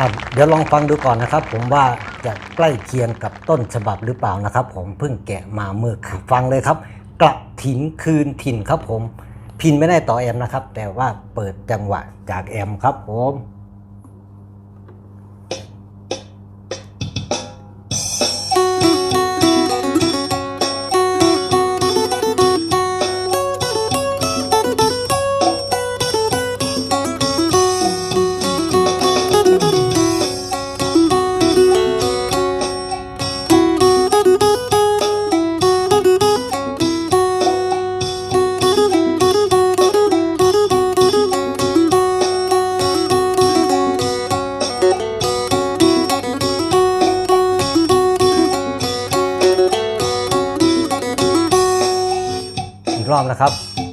อะเดี๋ยวลองฟังดูก่อนนะครับ ผมว่าจะใกล้เคียงกับต้นฉบับหรือเปล่านะครับ ผมเพิ่งแกะมาเมื่อคืนฟังเลยครับ กระถินคืนถิ่นครับผม พินไม่ได้ต่อแอมนะครับ แต่ว่าเปิดจังหวะจากแอมครับผม อีกรอบนะครับ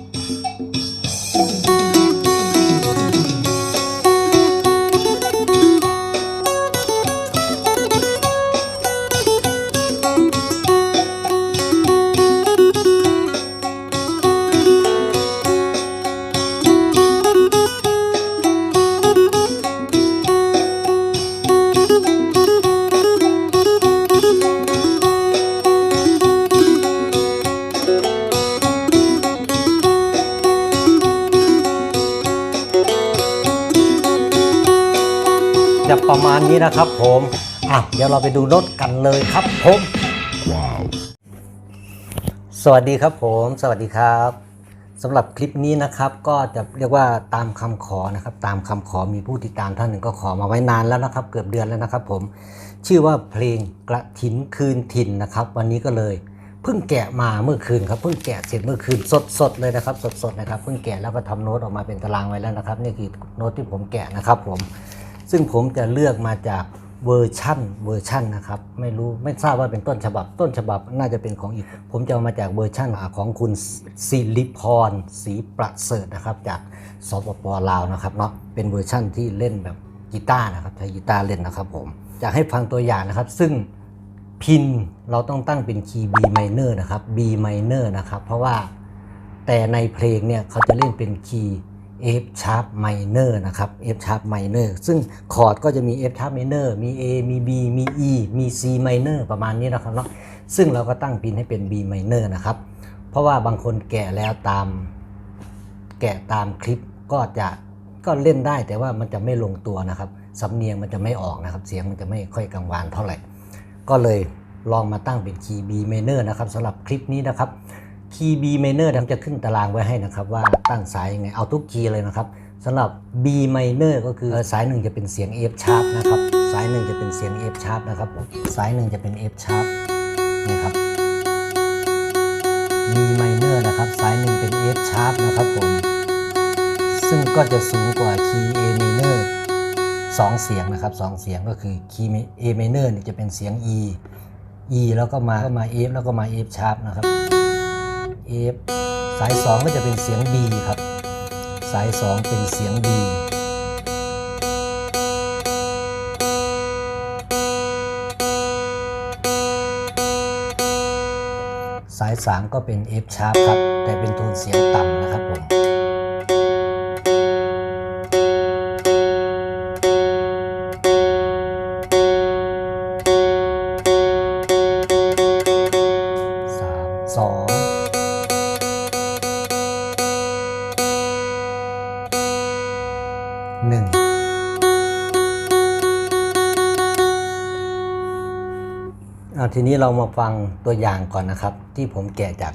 นี้นะครับผมอะเดี๋ยวเราไปดูรถกันเลยครับผมสวัสดีครับผม สวัสดีครับสำหรับคลิปนี้นะครับ ก็จะเรียกว่าตามคำขอนะครับ ตามคำขอมีผู้ติดตามท่านหนึ่งก็ขอมาไว้นานแล้วนะครับ เกือบเดือนแล้วนะครับ ผม ชื่อว่าเพลงกระถินคืนถิ่นนะครับ วันนี้ก็เลยเพิ่งแกะมาเมื่อคืนครับเพิ่งแกะเสร็จเมื่อคืนสดๆเลยนะครับ สดๆนะครับเพิ่งแกะแล้วก็ทำโน้ตออกมาเป็นตารางไว้แล้วนะครับ นี่คือโน้ตที่ผมแกะนะครับ ผม ซึ่งผมจะเลือกมาจากเวอร์ชั่นเวอร์ชั่นนะครับ ไม่รู้ไม่ทราบว่าเป็นต้นฉบับ ต้นฉบับน่าจะเป็นของอีก ผมจะเอามาจากเวอร์ชั่นของคุณศิริพรศรีประเสริฐนะครับ จากสปปลาวนะครับเนาะเป็นเวอร์ชั่นที่เล่นแบบกีตาร์นะครับใช้กีตาร์เล่นนะครับผมอยากให้ฟังตัวอย่างนะครับ ซึ่งพินเราต้องตั้งเป็นคีย์ B minor นะครับ B minor นะครับ เพราะว่าแต่ในเพลงเนี่ยเขาจะเล่นเป็นคีย์ F sharp minor นะครับ F sharp minor ซึ่งคอร์ดก็จะมี F sharp minor มี A มี B มี E มี C minor ประมาณนี้นะครับเนาะซึ่งเราก็ตั้งพินให้เป็น B minor นะครับ เพราะว่าบางคนแกะแล้วตาม แกะตามคลิปก็จะก็เล่นได้แต่ว่ามันจะไม่ลงตัวนะครับสำเนียงมันจะไม่ออกนะครับ เสียงมันจะไม่ค่อยกังวานเท่าไหร่ ก็เลยลองมาตั้งเป็นคีย์ B minor นะครับสำหรับคลิปนี้นะครับ คีย์ B minor ผมจะขึ้นตารางไว้ให้นะครับ ว่าตั้งสายยังไงเอาทุกคีย์เลยนะครับสำหรับ B minor ก็คือสายหนึ่งจะเป็นเสียง F sharp นะครับ สายหนึ่งจะเป็นเสียง F sharp นะครับผมสายหนึ่งจะเป็น F sharp นี่ครับ B minor นะครับ สายหนึ่งเป็น F sharp นะครับผมซึ่งก็จะสูงกว่าคีย์ A minor สองเสียงนะครับสองเสียงก็คือคีย์ A minor เนี่ยจะเป็นเสียง E E แล้วก็มาก็มา F แล้วก็มา F sharp นะครับ F สาย 2 ก็จะเป็นเสียง B ครับ สาย 2 เป็นเสียง B สาย 3 ก็เป็น F sharp ครับ แต่เป็นโทนเสียงต่ำนะครับผม ทีนี้เรามาฟังตัวอย่างก่อนนะครับ ที่ผมแกะจาก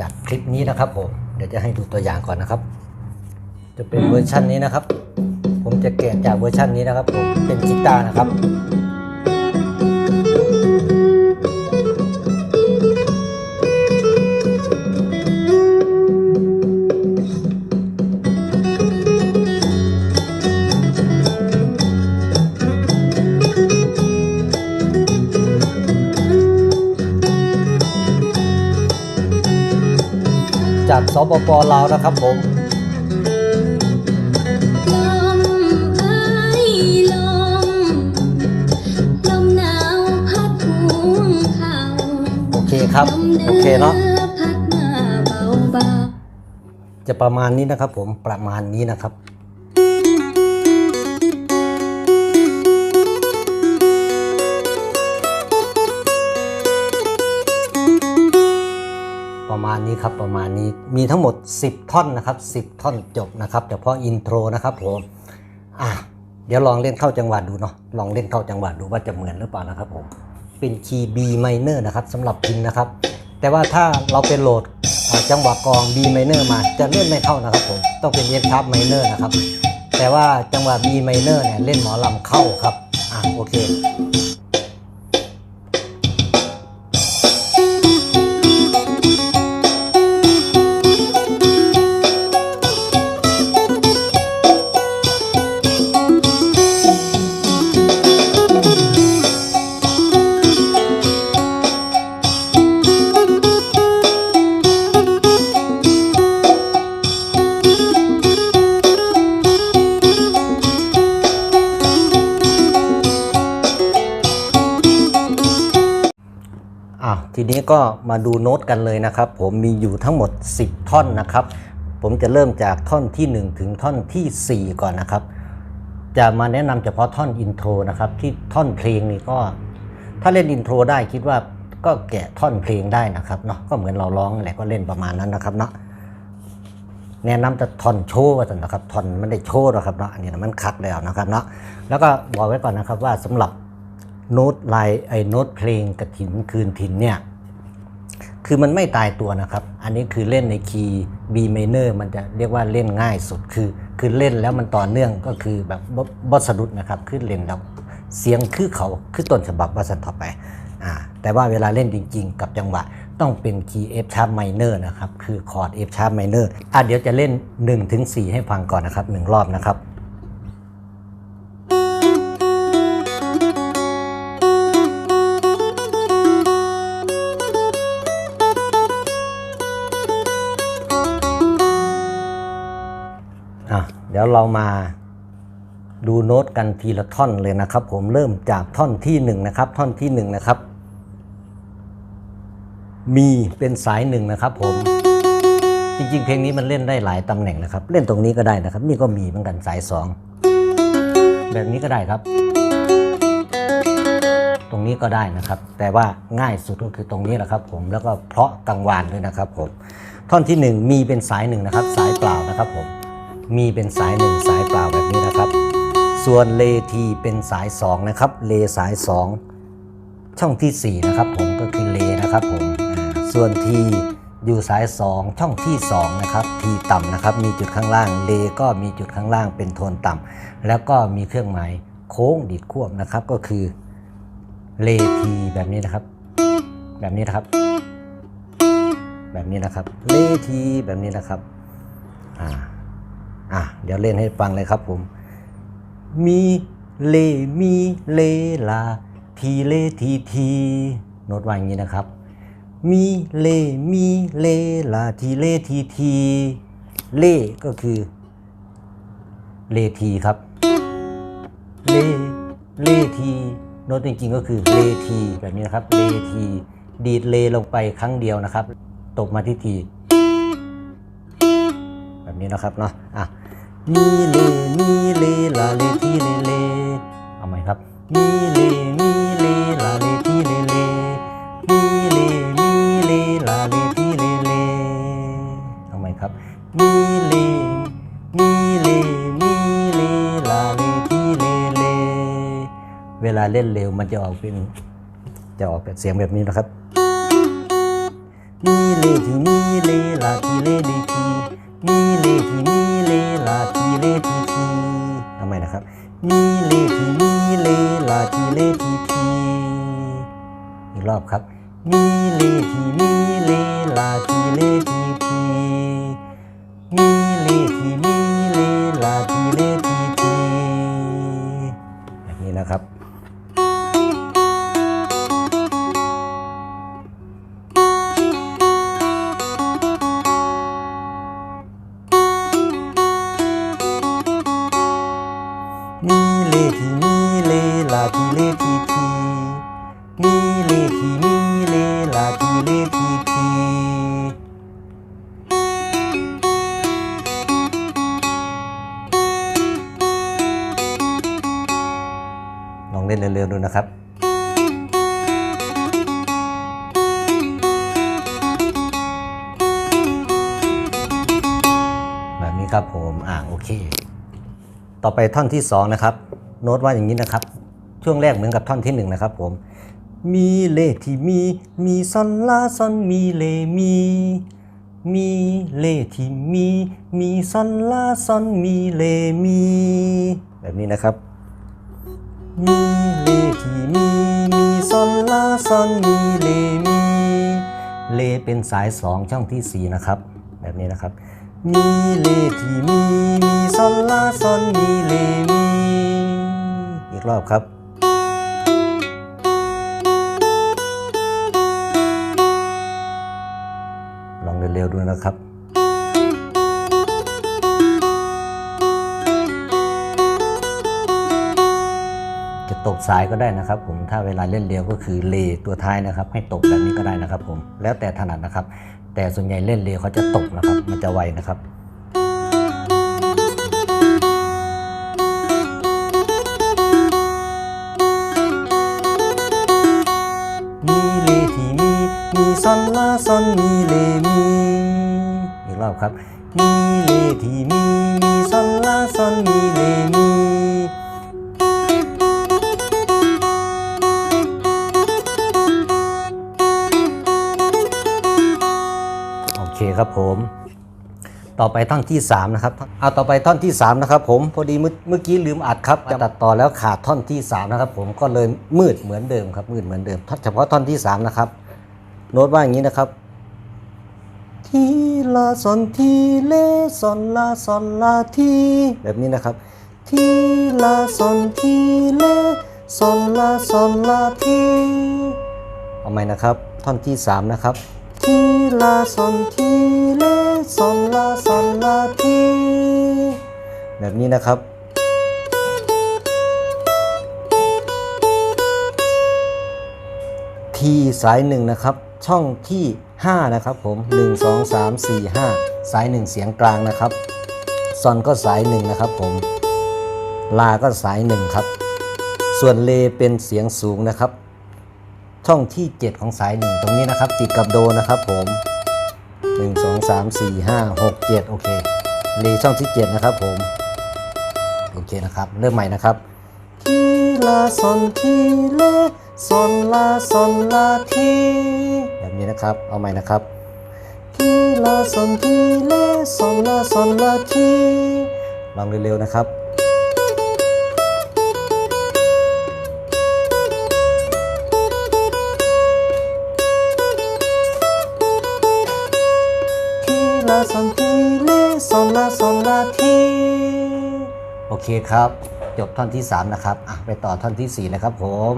จากคลิปนี้นะครับผมเดี๋ยวจะให้ดูตัวอย่างก่อนนะครับ จะเป็นเวอร์ชันนี้นะครับ ผมจะแกะจากเวอร์ชันนี้นะครับผมเป็นกีตาร์นะครับ จากสปปลาวนะครับผมลมเอ้ยลมลมหนาวพัดภูเขาโอเคครับลมโอเคเนาะพัดมาเบาเบาจะประมาณนี้นะครับผมประมาณนี้นะครับ ครับประมาณนี้มีทั้งหมด 10 ท่อนนะครับ 10 ท่อนจบนะครับเฉพาะอินโทรนะครับผมอะเดี๋ยวลองเล่นเข้าจังหวะดูเนาะลองเล่นเข้าจังหวะดูว่าจะเหมือนหรือเปล่านะครับผมเป็นคีย์ B minor นะครับสำหรับพินนะครับ แต่ว่าถ้าเราเป็นโหลดจังหวะกอง B minor มาจะเล่นไม่เข้านะครับผมต้องเป็น F sharp minor นะครับแต่ว่าจังหวะ B minor เนี่ยเล่นหมอลำเข้าครับอะโอเค ก็มาดูโน้ตกันเลยนะครับ ผมมีอยู่ทั้งหมด 10 ท่อนนะครับ ผมจะเริ่มจากท่อนที่ 1 ถึงท่อนทีสี่ 4 ก่อนนะครับ จะมาแนะนำเฉพาะท่อนอินโทรนะครับ ที่ท่อนเพลงนี่ก็ ถ้าเล่นอินโทรได้คิดว่าก็แกะท่อนเพลงได้นะครับเนาะก็เหมือนเราร้องแหละก็เล่นประมาณนั้นนะครับเนาะแนะนำแต่ท่อนโชว์ว่าสันนะครับท่อนมันได้โชว์หรอกครับเนาะอันนี้มันคัดแล้วนะครับเนาะแล้วก็บอกไว้ก่อนนะครับว่าสำหรับโน้ตลายไอ้โน้ตเพลงกระถินคืนถินเนี่ย คือมันไม่ตายตัวนะครับ อันนี้คือเล่นในคีย์ B minor มันจะเรียกว่าเล่นง่ายสุด คือ คือเล่นแล้วมันต่อเนื่องก็คือแบบบ่บสะดุดนะครับคือเล่นแล้วเสียงคือเขาคือต้นฉบับว่าสันต่อไปอ่าแต่ว่าเวลาเล่นจริง ๆ กับจังหวะต้องเป็นคีย์ F sharp minor นะครับ คือคอร์ด F sharp minor อะเดี๋ยวจะเล่น1ถึง4ให้ฟังก่อนนะครับหนึ่งรอบนะครับ เดี๋ยวเรามาดูโน้ตกันทีละท่อนเลยนะครับ ผมเริ่มจากท่อนที่หนึ่งนะครับท่อนที่หนึ่งนะครับ มีเป็นสายหนึ่งนะครับ ผมจริงๆ เพลงนี้มันเล่นได้หลายตำแหน่งนะครับ เล่นตรงนี้ก็ได้นะครับ นี่ก็มีเหมือนกันสายสองแบบนี้ก็ได้ครับ ตรงนี้ก็ได้นะครับ แต่ว่าง่ายสุดก็คือตรงนี้แหละครับ ผมแล้วก็เพราะกังวานด้วยนะครับ ผมท่อนที่หนึ่งมีเป็นสายหนึ่งนะครับ สายเปล่านะครับผม มีเป็นสายหนึ่งสายเปล่าแบบนี้นะครับ ส่วนเลทีเป็นสายสองนะครับ เลสายสองช่องที่สี่นะครับ ผมก็คือเลนะครับผมส่วนทีอยู่สายสองช่องที่สองนะครับทีต่ำนะครับ มีจุดข้างล่างเลก็มีจุดข้างล่างเป็นโทนต่ำแล้วก็มีเครื่องหมายโค้งดีดควบนะครับ ก็คือเลทีแบบนี้นะครับ แบบนี้นะครับ แบบนี้นะครับเลทีแบบนี้นะครับ อะเดี๋ยวเล่นให้ฟังเลยครับผม มีเลมีเลลา ทีเลทีทีโน้ตว่าอย่างนี้นะครับ มีเลมีเลลาทีเลทีทีเลก็คือเลทีครับเลเลทีโน้ตจริงๆก็คือเลทีแบบนี้นะครับเลทีดีดเลลงไปครั้งเดียวนะครับ ตกมาที่ที แบบนี้นะครับเนาะอะมีเลมีเลลาเลทีเลเลเอาไหมครับมีเลมีเลลาเลทีเลเลมีเลมีเลลาเลทีเลเลเอาไหมครับมีเลมีเลมีเลลาเลทีเลเลเวลาเล่นเร็วมันจะออกเป็นจะออกเป็นเสียงแบบนี้นะครับมีเลทีมีเลลาทีเลเลที มีเลทีมีเลลาทีเลทีทีทำไมนะครับมีเลทีมีเลลาทีเลทีทีอีกรอบครับมีเลทีมีเลลาทีเลทีทีมีเลทีมีเลลาทีเลทีทีแบบนี้นะครับ ต่อไปท่อนที่สองนะครับโน้ตว่าอย่างนี้นะครับ ช่วงแรกเหมือนกับท่อนที่หนึ่งนะครับผมมีเลที่มี มีซอนลาซอนมีเลมี มีเลที่มี มีซอนลาซอนมีเลมี แบบนี้นะครับ มีเลที่มี มีซอนลาซอนมีเลมี เลเป็นสายสองช่องที่สี่นะครับ แบบนี้นะครับ มีเลที่มี มีซอนลาซอนมีเลมี อีกรอบครับ ลองเร็วๆดูนะครับจะตกสายก็ได้นะครับ ผมถ้าเวลาเล่นเร็วก็คือเลตัวท้ายนะครับ ให้ตกแบบนี้ก็ได้นะครับ ผมแล้วแต่ถนัดนะครับ แต่ส่วนใหญ่เล่นเร็วเขาจะตกนะครับ มันจะไวนะครับมีเลที่มีมีซอนลาซอนมีเลมีอีกรอบครับมีเลที่มีมีซอนลาซอนมีเลมี โอเครับผมต่อไปท่อนที่3นะครับเอาต่อไปท่อนที่3นะครับผมพอดีเมื่อกี้ลืมอัดครับจะตัดต่อแล้วขาดท่อนที่3นะครับผมก็เลยมืดเหมือนเดิมครับมืดเหมือนเดิมเฉพาะท่อนที่3นะครับโน้ตว่าอย่างนี้นะครับทีลาซอนทีเลซอนลาซอนลาทีแบบนี้นะครับทีลาซอนทีเลซอนลาซอนลาทีเอาใหม่นะครับท่อนที่3นะครับ ทีลาซอนทีเลซอนลาซอนลาทีแบบนี้นะครับ ทีสายหนึ่งนะครับ ช่องที่ 5 นะครับผม 1 2 3 4 5 สาย 1 เสียงกลางนะครับซอนก็สาย 1 นะครับผม ลาก็สาย 1 ครับ ส่วนเลเป็นเสียงสูงนะครับ ช่องที่ 7 ของสาย1ตรงนี้นะครับ ติดกับโดนะครับผม 1 2 3 4 5 6 7 โอเคเลช่องที่ 7 นะครับผม โอเคนะครับ เริ่มใหม่นะครับทีลาซอนทีเลซอนลาซอนลาทีแบบนี้นะครับ เอาใหม่นะครับทีลาซอนทีเลซอนลาซอนลาทีลองเร็วๆนะครับ ทีลาซอนทีเลซอนลาซอนลาทีโอเคครับ จบท่อนที่ 3 นะครับอะไปต่อท่อนที่ 4 นะครับผม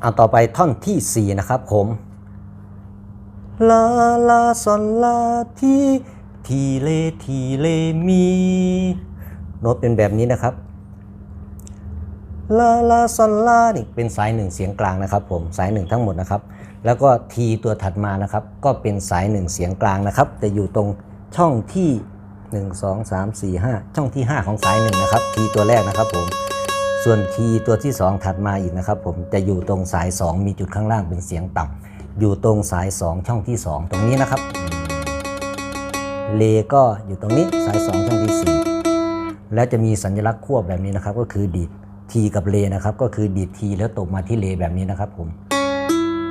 เอาต่อไปท่อนทีสี่4 นะครับผมลาลาซอนลาทีทีเลทีเลมีโน้ตเป็นแบบนี้นะครับลาลาซอนลานี่เป็นสายหนึ่งเสียงกลางนะครับ ผมสายหนึ่งทั้งหมดนะครับ แล้วก็ทีตัวถัดมานะครับ ก็เป็นสายหนึ่งเสียงกลางนะครับ แต่อยู่ตรง ช่องที่ 1 2 3 4 5 ช่องที่ 5 ของสายหนึ่งนะครับทีตัวแรกนะครับผมส่วนทีตัวที่ 2 ถัดมาอีกนะครับผมจะอยู่ตรงสาย 2 มีจุดข้างล่างเป็นเสียงต่ำอยู่ตรงสาย 2 ช่องที่ 2 ตรงนี้นะครับ เลก็อยู่ตรงนี้สาย 2 ช่องที่ 4 แล้วจะมีสัญลักษณ์ควบแบบนี้นะครับ ก็คือดีดทีกับเลนะครับก็คือดีดทีแล้วตกมาที่เลแบบนี้นะครับผม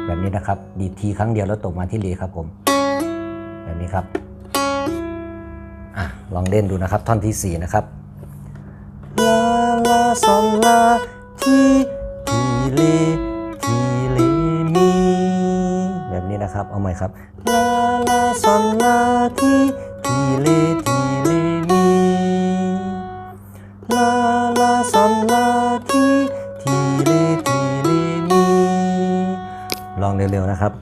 แบบนี้นะครับ ดีดทีครั้งเดียวแล้วตกมาที่เลครับผมแบบนี้ครับ อะลองเล่นดูนะครับท่อนที่ 4 นะครับลาลาซอนลาทีทีเลทีเลมีแบบนี้นะครับเอาใหม่ครับลาลาซอนลาทีทีเลทีเลมีลาลาซอนลาทีทีเลทีเลมีลองเร็วๆนะครับ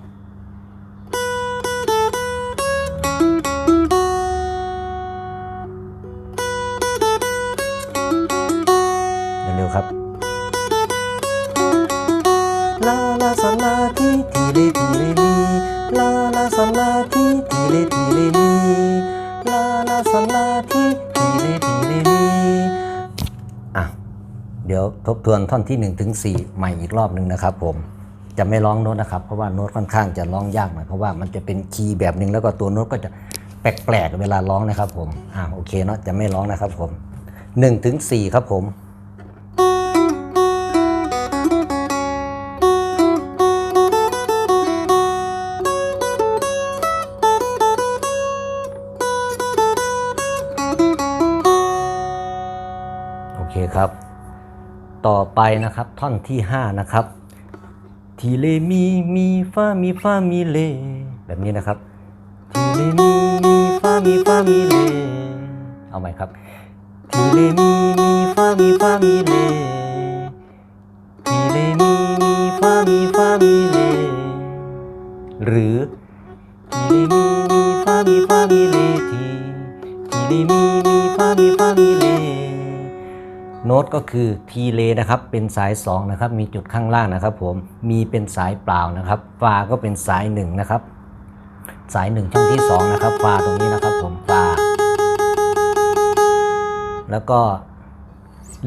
วทบทวนท่อนที่ 1 ถึง 4 ใหม่อีกรอบหนึ่งนะครับผมจะไม่ร้องโน้ตนะครับ เพราะว่าโน้ตค่อนข้างจะร้องยากหน่อยเพราะว่ามันจะเป็นคีย์แบบหนึ่งแล้วก็ตัวโน้ตก็จะแปลกๆเวลาร้องนะครับผมอ่าโอเคเนาะจะไม่ร้องนะครับผม1ถึง4ครับผม ต่อไปนะครับท่อนที่ 5 นะครับ ทีเลมีมีฟามีฟามีเล แบบนี้นะครับ ทีเลมีมีฟามีฟามีเล เอาใหม่ครับ ทีเลมีมีฟามีฟามีเล ทีเลมีมีฟามีฟามีเล หรือ ทีเลมีมีฟามีฟามีเล ที ทีเลมีมีฟามีฟามีเล โน้ตก็คือทีเลนะครับเป็นสาย 2 นะครับ มีจุดข้างล่างนะครับ ผมมีเป็นสายเปล่านะครับฟาก็เป็นสาย 1 นะครับ สาย 1 ช่องที่ 2 นะครับฟาตรงนี้นะครับ ผมฟาแล้วก็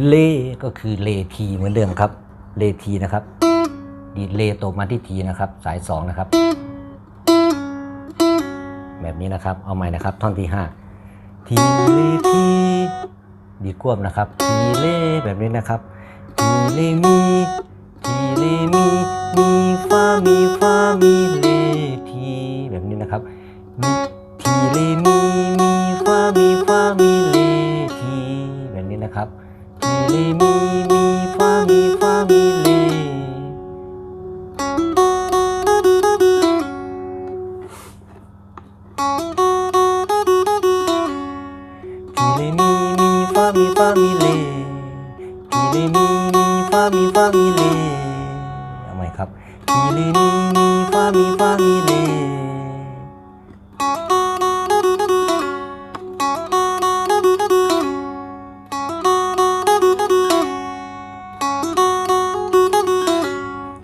เลก็คือเลทีเหมือนเดิมครับเลทีนะครับดีเลตกมาที่ทีนะครับ สาย 2 นะครับ แบบนี้นะครับ เอาใหม่นะครับ ท่อนที่ 5 ทีเลที ดีดควบนะครับทีเลแบบนี้นะครับทีเลมีทีเลมีมีฟามีฟามีเลทีแบบนี้นะครับมีทีเลมีมีฟามีฟามีเลทีแบบนี้นะครับทีเลมีมีฟามีฟามีเล ฟามีฟามีเลทีเลมีมีฟามีฟามีเลเอาใหม่ครับทีเลมีมีฟามีฟามีเล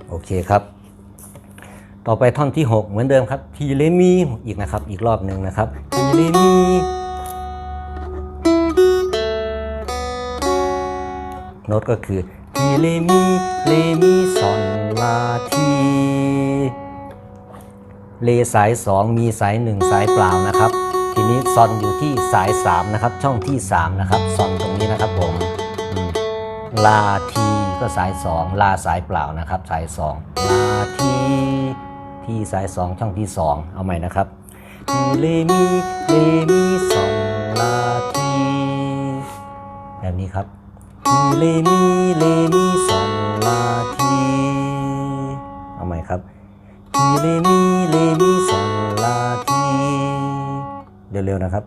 โอเคครับ ต่อไปท่อนที่ 6 เหมือนเดิมครับทีเลมีอีกนะครับ อีกรอบหนึ่งนะครับทีเลมี โน้ตก็คือทีเลมีเลมีซอนลาทีเลสาย 2 มีสาย 1 สายเปล่านะครับ ทีนี้ซอนอยู่ที่สาย 3 นะครับ ช่องที่ 3 นะครับซอนตรงนี้นะครับผมลาทีก็สาย 2 ลาสายเปล่านะครับ สาย 2 ลาทีที่สาย 2 ช่องที่ 2 เอาใหม่นะครับทีเลมีเลมีซอนลาทีแบบนี้ครับ เลมีเลมีซอนลาทีเอาใหม่ครับทีเลมีเลมีซอนลาทีเร็วๆนะครับ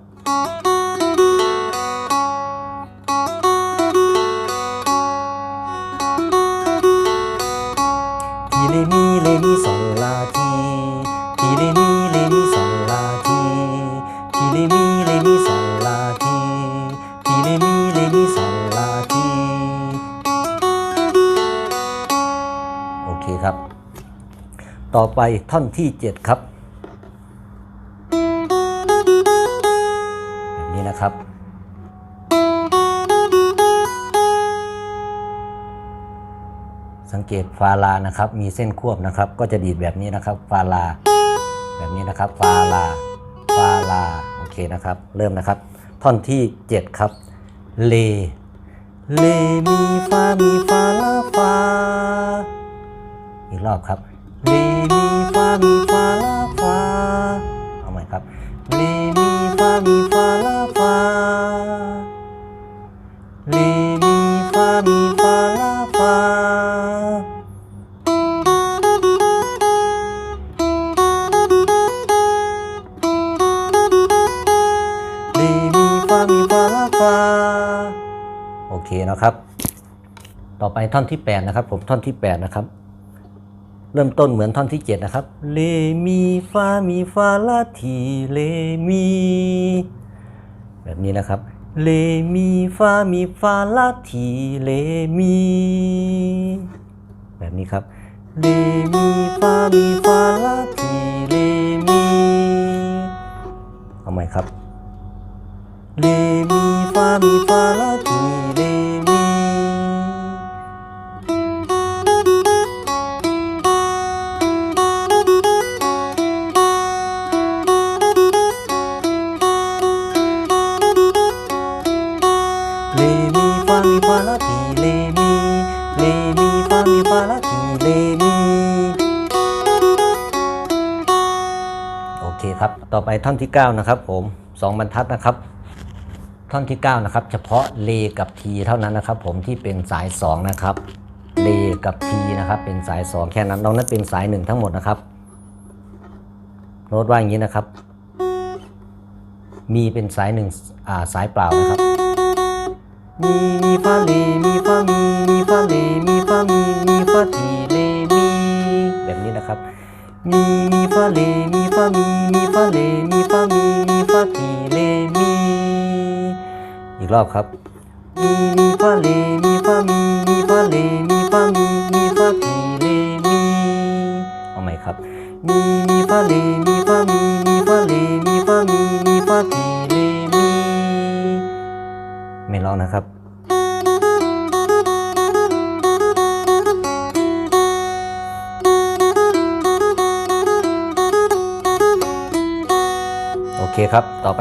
ทีเลมีเลมีซอนลาทีทีเลมีเลมีซอนลาทีทีเลมีเลมีซอนลาทีทีเลมีเลมีซอน ต่อไปท่อนที่ 7 ครับ แบบนี้นะครับ สังเกตฟาลานะครับ มีเส้นควบนะครับ ก็จะดีดแบบนี้นะครับ ฟาลา แบบนี้นะครับ ฟาลา ฟาลา โอเคนะครับ เริ่มนะครับ ท่อนที่ 7 ครับ เล เล มีฟา มีฟาลาฟา อีกรอบครับ มีฟามีฟาลาฟาเอาใหม่ครับเลมีฟามีฟาลาฟาเลมีฟามีฟาลาฟาเลมีฟามีฟาลาฟาโอเคนะครับ ต่อไปท่อนที่ 8 นะครับ ผมท่อนที่ 8 นะครับ เริ่มต้นเหมือนท่อนที่ 7 นะครับ เลมีฟามีฟาลาทีเลมี แบบนี้นะครับ เลมีฟามีฟาลาทีเลมี แบบนี้ครับ เลมีฟามีฟาลาทีเลมี เอาใหม่ครับ เลมีฟามีฟาลาทีเล ต่อไปท่อนที่ 9 นะครับผมสองบรรทัดนะครับ ท่อนที่ 9 นะครับ เฉพาะเลกับทีเท่านั้นนะครับ ผมที่เป็นสาย 2 นะครับเลกับทีนะครับ เป็นสาย 2 แค่นั้นนอกนั้นเป็นสาย 1 ทั้งหมดนะครับโน้ตว่าอย่างนี้นะครับ มีเป็นสายหนึ่งอ่าสายเปล่านะครับ มีมีฟาเลมีฟามีมีฟาเลมีฟามีมีฟาทีเลมีแบบนี้นะครับ มีมีฟาเลมีฟามีมีฟาเลมีฟามีมีฟาทีเลมี อีกรอบครับ มีมีฟาเลมี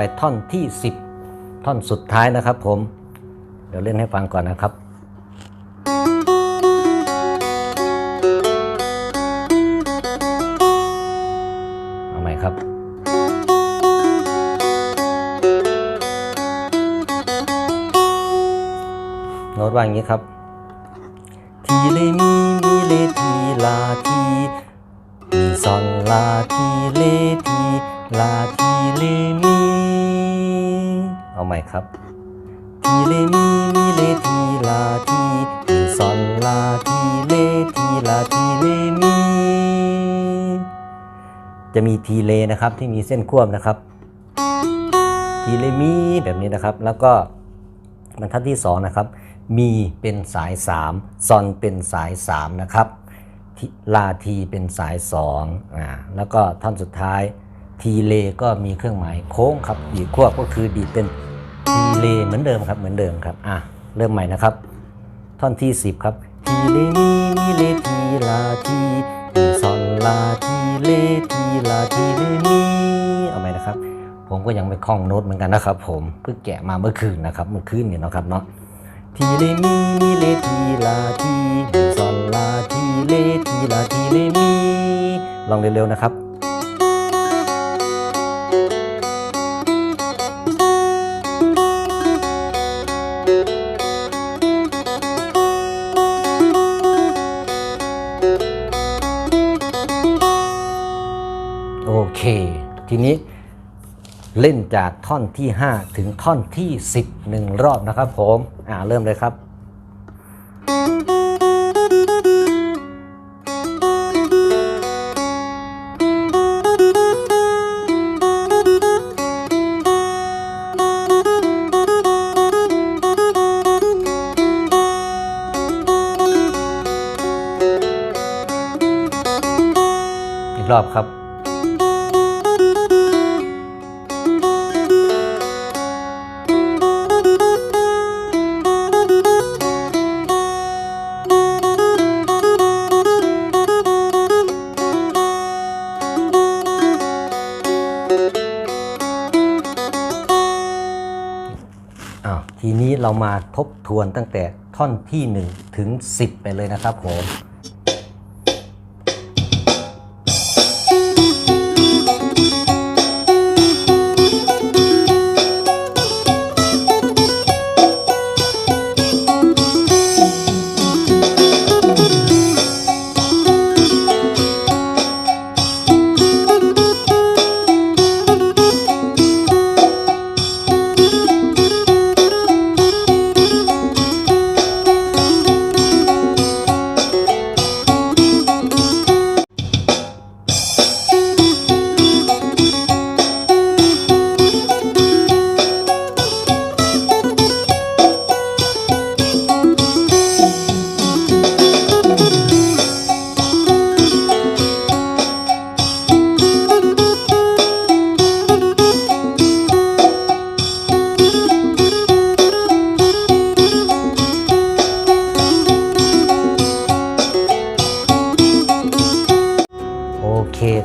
ไปท่อนที่ 10 ท่อนสุดท้ายนะครับผม เดี๋ยวเล่นให้ฟังก่อนนะครับเอาใหม่ครับโน้ตว่าอย่างนี้ครับ ทีเลมีมีเลทีลาทีมีซอนลาทีเลที ลาทีเลมี เอาใหม่ครับทีเลมีมีเลทีลาทีมีซอนลาทีเลทีลาทีเลมีจะมีทีเลนะครับที่มีเส้นควบนะครับทีเลมีแบบนี้นะครับ แล้วก็บรรทัดที่2นะครับมีเป็นสาย3ซอนเป็นสาย3นะครับทิลาทีเป็นสาย2อ่าแล้วก็ท่อนสุดท้ายทีเลก็มีเครื่องหมายโค้งครับดีควบก็คือดีเป็น ทีเลเหมือนเดิมครับเหมือนเดิมครับอะเริ่มใหม่นะครับ ท่อนที่ 10 ครับทีเลมีมีเลทีลาทีมีซอนลาทีเลทีลาทีเลมีเอาใหมนะครับ ผมก็ยังไม่คล่องโน้ตเหมือนกันนะครับ ผมเพิ่งแกะมาเมื่อคืนนะครับ เมื่อคืนเนี่ยนะครับเนาะทีเลมีมีเลทีลาทีมีซอนลาทีเลทีลาทีเลมีลองเร็วๆนะครับ นี้ เล่นจากท่อนที่ 5 ถึงท่อนที่ 10หนึ่งรอบนะครับผมอ่าเริ่มเลยครับอีกรอบครับ ทวนตั้งแต่ท่อนที่ 1 ถึง 10 ไปเลยนะครับผม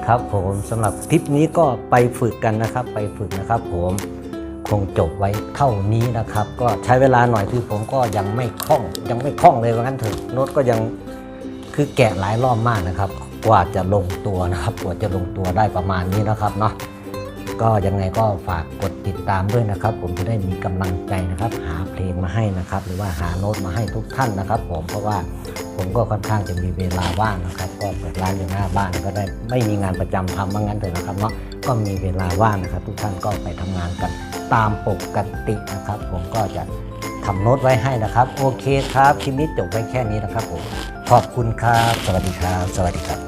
ครับผมสำหรับคลิปนี้ก็ไปฝึกกันนะครับ ไปฝึกนะครับ ผมคงจบไว้เท่านี้นะครับ ก็ใช้เวลาหน่อยคือผมก็ยังไม่คล่อง ยังไม่คล่องเลยว่างั้นเถอะโน้ตก็ยังคือแกะหลายรอบมากนะครับ กว่าจะลงตัวนะครับ กว่าจะลงตัวได้ประมาณนี้นะครับเนาะ ก็ยังไงก็ฝากกดติดตามด้วยนะครับ ผมจะได้มีกำลังใจนะครับ หาเพลงมาให้นะครับ หรือว่าหาโน้ตมาให้ทุกท่านนะครับ ผมเพราะว่าผมก็ค่อนข้างจะมีเวลาว่างนะครับ ก็เปิดร้านอยู่หน้าบ้านก็ได้ไม่มีงานประจำทำว่างั้นเถอะนะครับเนาะก็มีเวลาว่างนะครับ ทุกท่านก็ไปทำงานกันตามปกตินะครับ ผมก็จะทำโน้ตไว้ให้นะครับ โอเคครับคลิปนี้จบไว้แค่นี้นะครับผมขอบคุณครับ สวัสดีครับ สวัสดีครับ